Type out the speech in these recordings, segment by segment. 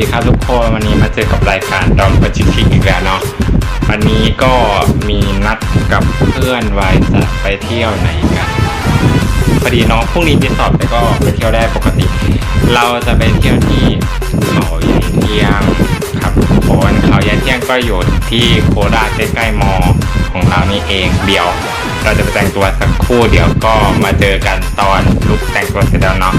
ดีครับทุกคนวันนี้มาเจอกับรายการดอมประจิทิกอีกแล้วเนาะวันนี้ก็มีนัดกับเพื่อนไว้จะไปเที่ยวไหนกันพอดีน้องพรุ่งนี้มีสอบแต่ก็ไปเที่ยวได้ปกติ เราจะไปเที่ยวที่เขาใหญ่เที่ยงครับทุกคนเขาใหญ่เที่ยงก็อยู่ที่โคราชใกล้ๆมอของเรานี่เองเดี๋ยว เราจะไปแต่งตัวสักครู่เดี๋ยวก็มาเจอกันตอนลุกแต่งตัวเสร็จแล้วเนาะ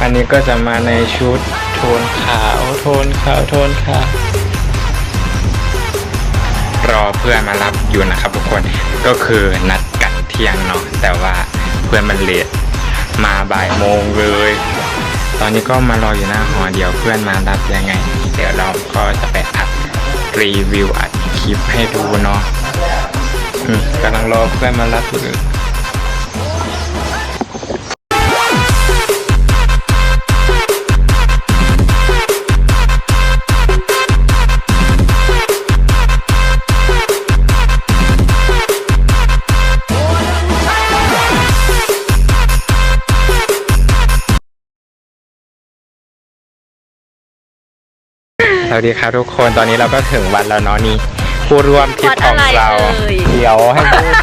อันนี้ก็จะมาในชุดโทนขาว โทนขาวโทนขาวรอเพื่อนมารับอยู่นะครับทุกคนก็คือนัดกันเที่ยงเนาะแต่ว่าเพื่อนมันเลทมาบ่ายโมงเลย ตอนนี้ก็มารออยู่หน้าหอเดี๋ยวเพื่อนมารับยังไง เดี๋ยวเราก็จะไปอัดรีวิวอัดคลิปให้ดูเนาะกำลังรอเพื่อนมารับอยู่ สวัสดีครับทุกคนตอนนี้เราก็ถึงวันแล้วเนาะนี่ผู้ร่วมทริปของเราวัดอะไรเอ่ย เดี๋ยวให้พูด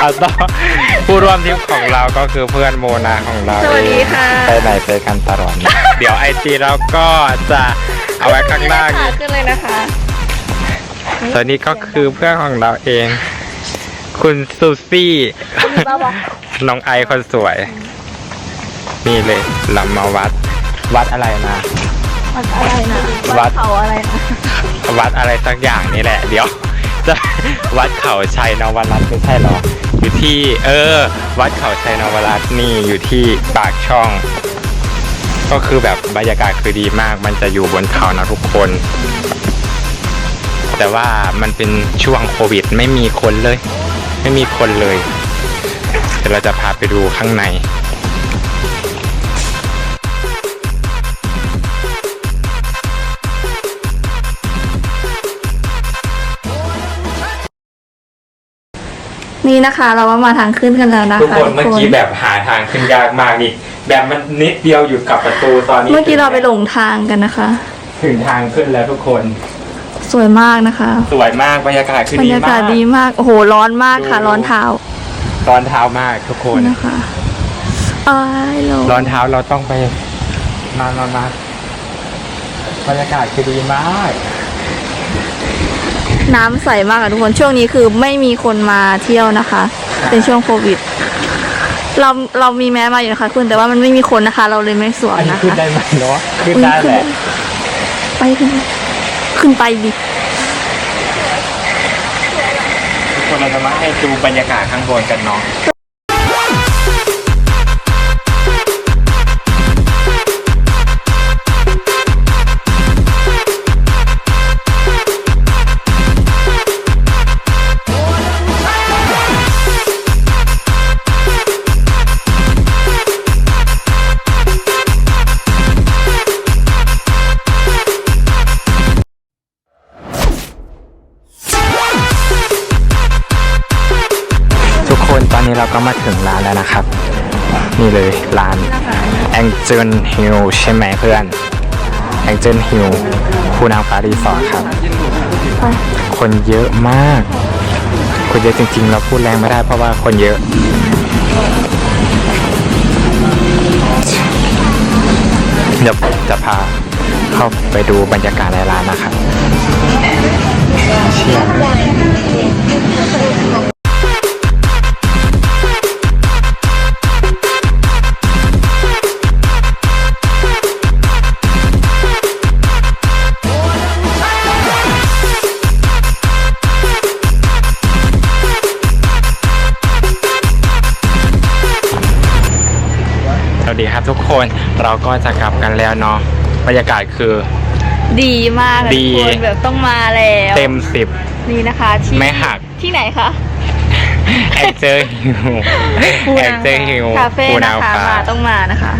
เอาต่อผู้ร่วมทริปของเราก็คือเพื่อนโมนาของเราสวัสดีค่ะ ไปไหนไปกันตลอดนะเดี๋ยวไอจีเราก็จะเอาไว้ข้างล่างขาขึ้นเลยนะคะ ตอนนี้ก็คือเพื่อนของเราเอง คุณซูซี่ น้องไอคนสวย นี่เลยเรามาวัด วัดอะไรนะ วัดอะไรนะวัดเขาอะไรนะวัดอะไรสักอย่างนี่แหละ เดี๋ยว จะวัดเขาชัยนวรัตน์ไม่ใช่เหรอ อยู่ที่ เออ วัดเขาชัยนวรัตน์นี่อยู่ที่ปากช่อง ก็คือแบบบรรยากาศคือดีมาก มันจะอยู่บนเขานะทุกคน แต่ว่ามันเป็นช่วงโควิดไม่มีคนเลย ไม่มีคนเลย เดี๋ยวเราจะพาไปดูข้างใน นี่นะคะเราก็มาทางขึ้นกันแล้วนะคะทุกคนเมื่อกี้แบบหาทางขึ้นยากมากนี่แบบมันนิดเดียวอยู่กับประตูตอนนี้เมื่อกี้เราไปหลงทางกันนะคะ ถึงทางขึ้นแล้วทุกคน สวยมากนะคะสวยมากบรรยากาศคือบรดีรยากาศมากดีมากโอ้โหร้อนมากค่ะ ดู ร้อนเท้าร้อนเท้ามากทุกคน นะคะอ้ายโลร้อนเท้าเราต้องไป มามามาบรรยากาศคือดีมาก น้ำใสมากอะทุกคนช่วงนี้คือไม่มีคนมาเที่ยวนะคะ เป็นช่วงโควิด เราเรามีแม้มาอยู่นะคะคุณแต่ว่ามันไม่มีคนนะคะ เราเลยไม่สวมอันนี้นะขึ้นคะได้ไหมเนาะขึ้นได้แหละไปขึ้นขึ้นไปดิทุกคนเราจะมาให้ดูบรรยากาศข้างบนกันเนาะ คนตอนนี้เราก็มาถึงร้านแล้วนะครับ นี่เลยร้าน Angel Hill ใช่ไหมเพื่อน Angel Hill คูนางฟ้ารีสอร์ทครับ คนเยอะมาก คนเยอะจริงๆ เราพูดแรงไม่ได้เพราะว่าคนเยอะ เดี๋ยวจะพาเข้าไปดูบรรยากาศในร้านนะครับเชี่ยส วัสดีครับทุกคนเราก็จะกลับกันแล้วเนาะบรรยากาศคือ ดีมากอะดี ทุกคนแบบต้องมาแล้วเต็มสิบ นี่นะคะที่ไม่หัก ที่ไหนคะแองเจอร์ฮิวแองเจอร์ฮิวคาเฟ่นะคะมาต้องมานะคะ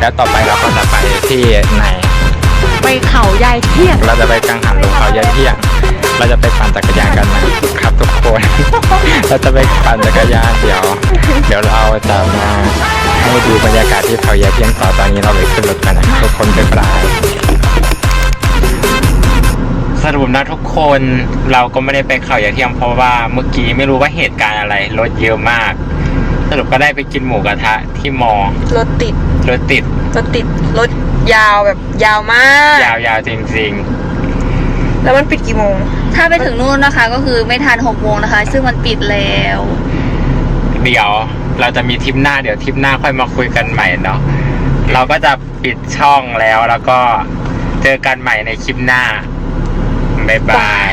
แล้วต่อไปเราก็จะไปที่ไหน ไปเขาใหญ่เที่ยง เราจะไปกังหันลงเขาเย็นเที่ยง เราจะไปปั่นจักรยานกันนะครับทุกคน เราจะไปปั่นจักรยานเดี๋ยว เดี๋ยวเราจะมาให้ดูบรรยากาศที่เขาเย็นเที่ยงต่อตอนนี้เราเลยขึ้นรถกันนะทุกคนไปปลายสรุปนะทุกคนเราก็ไม่ได้ไปเขาเย็นเที่ยงเพราะว่าเมื่อกี้ไม่รู้ว่าเหตุการณ์อะไรรถเยอะมาก สรุปก็ได้ไปกินหมูกระทะที่มอรถติดรถติดรถติดรถยาวแบบยาวมาก ยาวๆจริงๆ แล้วมันปิดกี่โมง ถ้าไปถึงนู่นนะคะ ก็คือไม่ทันหกโมงนะคะ ซึ่งมันปิดแล้ว เดี๋ยวเราจะมีทริปหน้าเดี๋ยวทริปหน้าค่อยมาคุยกันใหม่เนาะเราก็จะปิดช่องแล้วแล้วก็เจอกันใหม่ในคลิปหน้า บ๊ายบาย